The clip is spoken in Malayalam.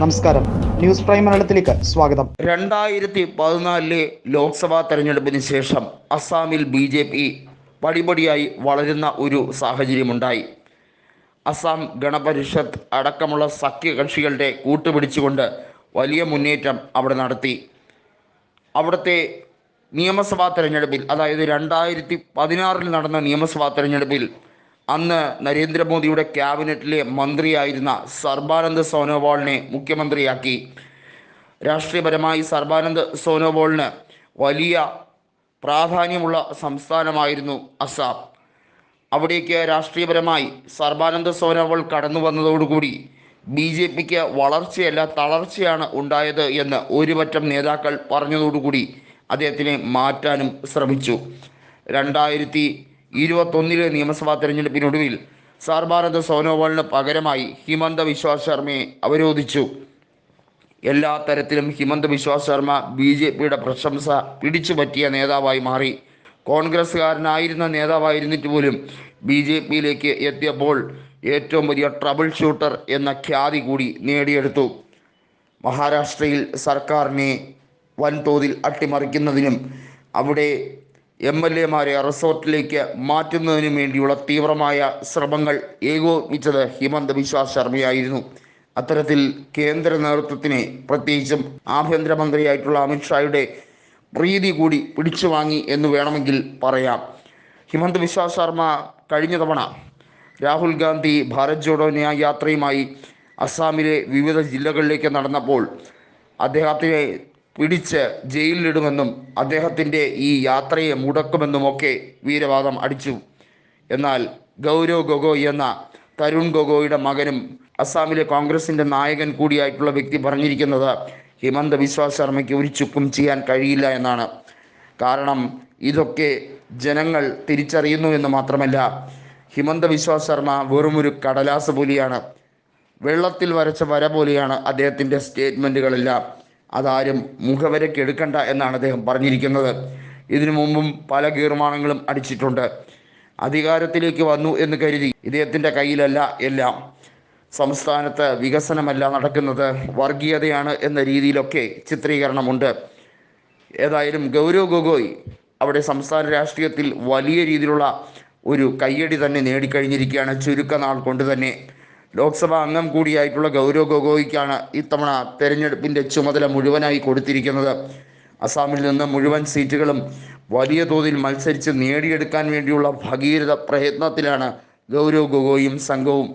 നമസ്കാരം. ന്യൂസ് പ്രൈം മലയാളത്തിലേക്ക് സ്വാഗതം. രണ്ടായിരത്തി പതിനാലിലെ ലോക്സഭാ തെരഞ്ഞെടുപ്പിന് ശേഷം അസാമിൽ ബി ജെ പി പടിപടിയായി വളരുന്ന ഒരു സാഹചര്യമുണ്ടായി. അസാം ഗണപരിഷത്ത് അടക്കമുള്ള സഖ്യകക്ഷികളുടെ കൂട്ടുപിടിച്ചുകൊണ്ട് വലിയ മുന്നേറ്റം അവിടെ നടത്തി. അവിടുത്തെ നിയമസഭാ തെരഞ്ഞെടുപ്പിൽ അതായത് രണ്ടായിരത്തി പതിനാറിൽ നടന്ന നിയമസഭാ തെരഞ്ഞെടുപ്പിൽ അന്ന് നരേന്ദ്രമോദിയുടെ ക്യാബിനറ്റിലെ മന്ത്രിയായിരുന്ന സർബാനന്ദ് സോനോവാളിനെ മുഖ്യമന്ത്രിയാക്കി. രാഷ്ട്രീയപരമായി സർബാനന്ദ് സോനോവാളിന് വലിയ പ്രാധാന്യമുള്ള സംസ്ഥാനമായിരുന്നു അസാം അവിടേക്ക് രാഷ്ട്രീയപരമായി സർബാനന്ദ സോനോവാൾ കടന്നു വന്നതോടുകൂടി ബി ജെ പിക്ക് വളർച്ചയല്ല തളർച്ചയാണ് ഉണ്ടായത് എന്ന് ഒരുപറ്റം നേതാക്കൾ പറഞ്ഞതോടുകൂടി അദ്ദേഹത്തിനെ മാറ്റാനും ശ്രമിച്ചു. രണ്ടായിരത്തി ഇരുപത്തൊന്നിലെ നിയമസഭാ തെരഞ്ഞെടുപ്പിനൊടുവിൽ സർബാനന്ദ് സോനോവാളിന് പകരമായി ഹിമന്ത വിശ്വാസ് ശർമ്മയെ അവരോധിച്ചു. എല്ലാ തരത്തിലും ഹിമന്ത വിശ്വാസ് ശർമ്മ ബി ജെ പിയുടെ പ്രശംസ പിടിച്ചു പറ്റിയ നേതാവായി മാറി. കോൺഗ്രസ്സുകാരനായിരുന്ന നേതാവായിരുന്നിട്ട് പോലും ബി ജെ പിയിലേക്ക് എത്തിയപ്പോൾ ഏറ്റവും വലിയ ട്രബിൾ ഷൂട്ടർ എന്ന ഖ്യാതി കൂടി നേടിയെടുത്തു. മഹാരാഷ്ട്രയിൽ സർക്കാരിനെ വൻതോതിൽ അട്ടിമറിക്കുന്നതിനും അവിടെ എം എൽ എമാരെ റിസോർട്ടിലേക്ക് മാറ്റുന്നതിനു വേണ്ടിയുള്ള തീവ്രമായ ശ്രമങ്ങൾ ഏകോപിപ്പിച്ചത് ഹിമന്ത ബിശ്വ ശർമ്മയായിരുന്നു. അത്തരത്തിൽ കേന്ദ്ര നേതൃത്വത്തിന് പ്രത്യേകിച്ചും ആഭ്യന്തരമന്ത്രിയായിട്ടുള്ള അമിത്ഷായുടെ പ്രീതി കൂടി പിടിച്ചു വാങ്ങി എന്ന് വേണമെങ്കിൽ പറയാം. ഹിമന്ത് ബിശ്വ ശർമ്മ കഴിഞ്ഞ തവണ രാഹുൽ ഗാന്ധി ഭാരത് ജോഡോ ന്യായ യാത്രയുമായി അസ്സാമിലെ വിവിധ ജില്ലകളിലേക്ക് നടന്നപ്പോൾ അദ്ദേഹത്തിനെ പിടിച്ച് ജയിലിലിടുമെന്നും അദ്ദേഹത്തിന്റെ ഈ യാത്രയെ മുടക്കുമെന്നുമൊക്കെ വീരവാദം അടിച്ചു. എന്നാൽ ഗൗരവ് ഗൊഗോയ് എന്ന തരുൺ ഗൊഗോയുടെ മകനും അസ്സാമിലെ കോൺഗ്രസിന്റെ നായകൻ കൂടിയായിട്ടുള്ള വ്യക്തി പറഞ്ഞിരിക്കുന്നത് ഹിമന്ത ബിശ്വ ശർമ്മയ്ക്ക് ഒരു ചുക്കും ചെയ്യാൻ കഴിയില്ല എന്നാണ്. കാരണം ഇതൊക്കെ ജനങ്ങൾ തിരിച്ചറിയുന്നു എന്ന് മാത്രമല്ല ഹിമന്ത ബിശ്വ ശർമ്മ വെറുമൊരു കടലാസ് പോലെയാണ്. വെള്ളത്തിൽ വരച്ച വര പോലെയാണ് അദ്ദേഹത്തിന്റെ സ്റ്റേറ്റ്മെന്റുകളെല്ലാം അതാരും മുഖവരയ്ക്ക് എടുക്കണ്ട എന്നാണ് അദ്ദേഹം പറഞ്ഞിരിക്കുന്നത്. ഇതിനു മുമ്പും പല കീർമാണങ്ങളും അടിച്ചിട്ടുണ്ട്. അധികാരത്തിലേക്ക് വന്നു എന്ന് കരുതി. ഇദ്ദേഹത്തിന്റെ കയ്യിലല്ല എല്ലാം. സംസ്ഥാനത്ത് വികസനമല്ല നടക്കുന്നത്. വർഗീയതയാണ് എന്ന രീതിയിലൊക്കെ ചിത്രീകരണമുണ്ട്. ഏതായാലും ഗൗരവ് ഗൊഗോയ് അവിടെ സംസ്ഥാന രാഷ്ട്രീയത്തിൽ വലിയ രീതിയിലുള്ള ഒരു കയ്യടി തന്നെ നേടിക്കഴിഞ്ഞിരിക്കുകയാണ്. ചുരുക്കനാൾ കൊണ്ട് തന്നെ ലോക്സഭാ അംഗം കൂടിയായിട്ടുള്ള ഗൗരവ് ഗൊഗോയ്ക്കാണ് ഇത്തവണ തെരഞ്ഞെടുപ്പിന്റെ ചുമതല മുഴുവനായി കൊടുത്തിരിക്കുന്നത്. അസാമിൽ നിന്ന് മുഴുവൻ സീറ്റുകളും വലിയ തോതിൽ മത്സരിച്ച് നേടിയെടുക്കാൻ വേണ്ടിയുള്ള ഭഗീരഥ പ്രയത്നത്തിലാണ് ഗൗരവ് ഗൊഗോയും സംഘവും